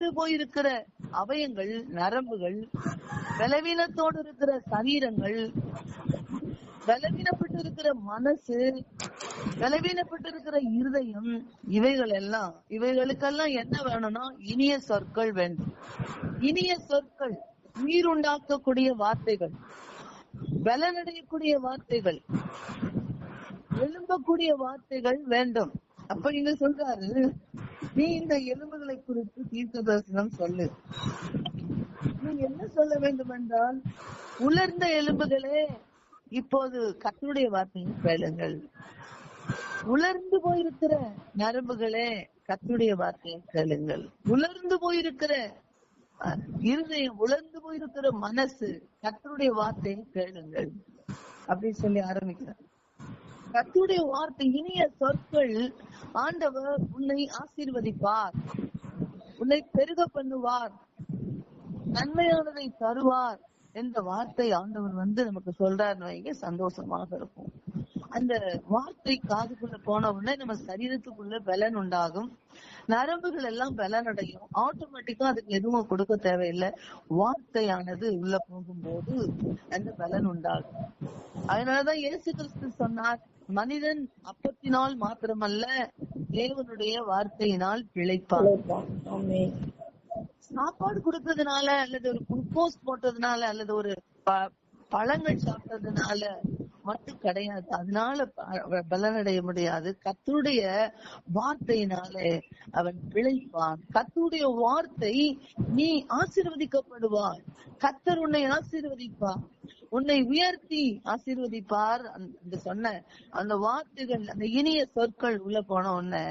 போயிருக்கிற அவயங்கள் நரம்புகள் பலவீனத்தோடு இருக்கிற சரீரங்கள் பலவீனப்பட்டு இருக்கிற மனசு பலவீனப்பட்டு இருக்கிற இருதயம் இவைகள் எல்லாம் இவைகளுக்கெல்லாம் என்ன வேணும்னா இனிய சொற்கள் வேண்டும். இனிய சொற்கள் உயிருண்டாக்கக்கூடிய வார்த்தைகள் பலனடையக்கூடிய வார்த்தைகள் எழும்பக்கூடிய வார்த்தைகள் வேண்டும். அப்ப இங்க சொல்றாரு நீ இந்த எலும்புகளை குறித்து தீர்க்க தரிசனம் சொல்லு. நீ என்ன சொல்ல வேண்டும் என்றால் உலர்ந்த எலும்புகளே இப்போது கத்தனுடைய வார்த்தையை கேளுங்கள். உலர்ந்து போயிருக்கிற நரம்புகளே கத்துடைய வார்த்தையை கேளுங்கள். உலர்ந்து போயிருக்கிற அஹ், இருதயம் உலர்ந்து போயிருக்கிற மனசு கத்தருடைய வார்த்தையை கேளுங்கள். அப்படின்னு சொல்லி ஆரம்பிக்கிறார். கத்துடைய வார்த்தை இனிய சொற்கள் ஆண்டவர் உன்னை ஆசீர்வதிப்பார். உன்னை பெருக பண்ணுவார். நன்மையானதை தருவார் என்ற வார்த்தை ஆண்டவர் வந்து நமக்கு சொல்றாருன்னு வைங்க சந்தோஷமாக இருக்கும். அந்த வார்த்தை காதுக்குள்ள போன உடனே நம்ம சரீரத்துக்குள்ள பலன் உண்டாகும். நரம்புகள் எல்லாம் பலன் அடையும் ஆட்டோமேட்டிக்கா அதுக்கு எதுவும் கொடுக்க தேவையில்லை. வார்த்தையானது உள்ள போகும்போது அந்த பலன் உண்டாகும். அதனாலதான் இயேசு கிறிஸ்து சொன்னார் மனிதன் அப்பத்தினால் மாத்திரமல்ல தேவனுடைய வார்த்தையினால் பிழைப்பான். சாப்பாடு கொடுத்ததுனால அல்லது ஒரு குளுக்கோஸ் போட்டதுனால அல்லது ஒரு பழங்கள் சாப்பிட்டதுனால மட்டும் கிடையாது. அதனால பலனடைய முடியாது. கத்துடைய வார்த்தையினாலே அவன் பிழைப்பான். கத்துடைய வார்த்தை நீ ஆசீர்வதிக்கப்படுவாய். கத்தர் உன்னை ஆசீர்வதிப்பான் உன்னை உயர்த்தி ஆசீர்வதிப்பார் அந்த- அந்த சொன்ன அந்த வார்த்தைகள் அந்த இனிய சொற்கள் உள்ள போன உடனே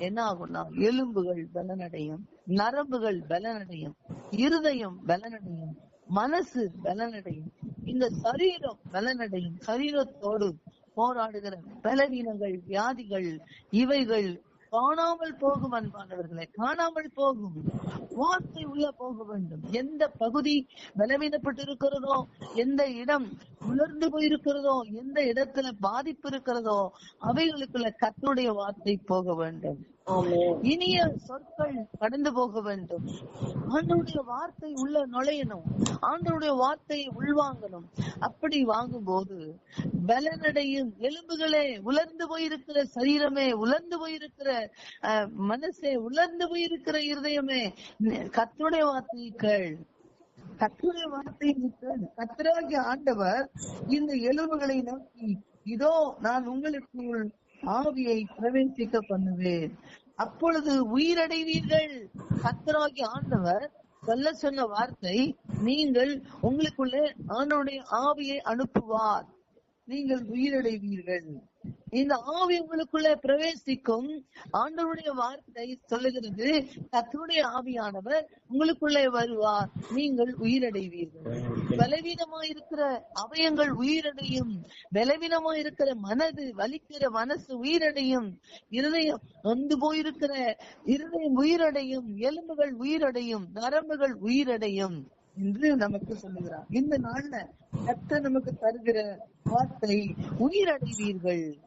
என்ன ஆகும்னா எலும்புகள் பலனடையும் நரம்புகள் பலனடையும் இருதயம் பலனடையும் மனசு பலனடையும் இந்த சரீரம் பலனடையும் சரீரத்தோடு போராடுகிற பலவீனங்கள் வியாதிகள் இவைகள் காணாமல் போகும் அன்பானவர்களே காணாமல் போகும். வார்த்தை உள்ள போக வேண்டும். எந்த பகுதி பலவீனப்பட்டு இருக்கிறதோ எந்த இடம் உலர்ந்து போயிருக்கிறதோ எந்த இடத்துல பாதிப்பு இருக்கிறதோ அவைகளுக்குள்ள கத்தருடைய வார்த்தை போக வேண்டும். இனிய சொற்கள் கடந்து போக வேண்டும். ஆண்டவருடைய வார்த்தை உள்ள நுழையணும். ஆண்டவருடைய வார்த்தையை உள்வாங்கணும். அப்படி வாங்கும்போது பலனடையும். எலும்புகளே உலர்ந்து போயிருக்கிற சரீரமே உலர்ந்து போயிருக்கிற மனசே உலர்ந்து போயிருக்கிற இருதயமே. கத்துடைய வார்த்தைகள் கத்துடைய வார்த்தைகள் கத்தராகிய ஆண்டவர் இந்த எலும்புகளை நோக்கி இதோ நான் உங்களுக்குள் ஆவியை பிரவேசிக்க பண்ணுவேன். அப்பொழுது உயிரடைவீர்கள். கத்தராகி ஆண்டவர் சொல்ல சொன்ன வார்த்தை நீங்கள் உங்களுக்குள்ளே ஆண்டவருடைய ஆவியை அனுப்புவார். நீங்கள் உயிரடைவீர்கள். இந்த ஆவி உங்களுக்குள்ள பிரவேசிக்கும் ஆண்டவருடைய வார்த்தை சொல்லுகிறது கத்தருடைய ஆவியானவர் உங்களுக்குள்ளே வருவார் நீங்கள் உயிரடைவீர்கள். பலவீனமா இருக்கிற அவயங்கள் உயிரடையும் பலவீனமாயிருக்கிற மனது வலிக்கிற மனசு உயிரடையும் இருதயம் நொந்து போயிருக்கிற இருதயம் உயிரடையும் எலும்புகள் உயிரடையும் நரம்புகள் உயிரடையும். என்று நமக்கு சொல்லுகிறார். இந்த நாள்ல கத்த நமக்கு தருகிற வார்த்தை உயிரடைவீர்கள்.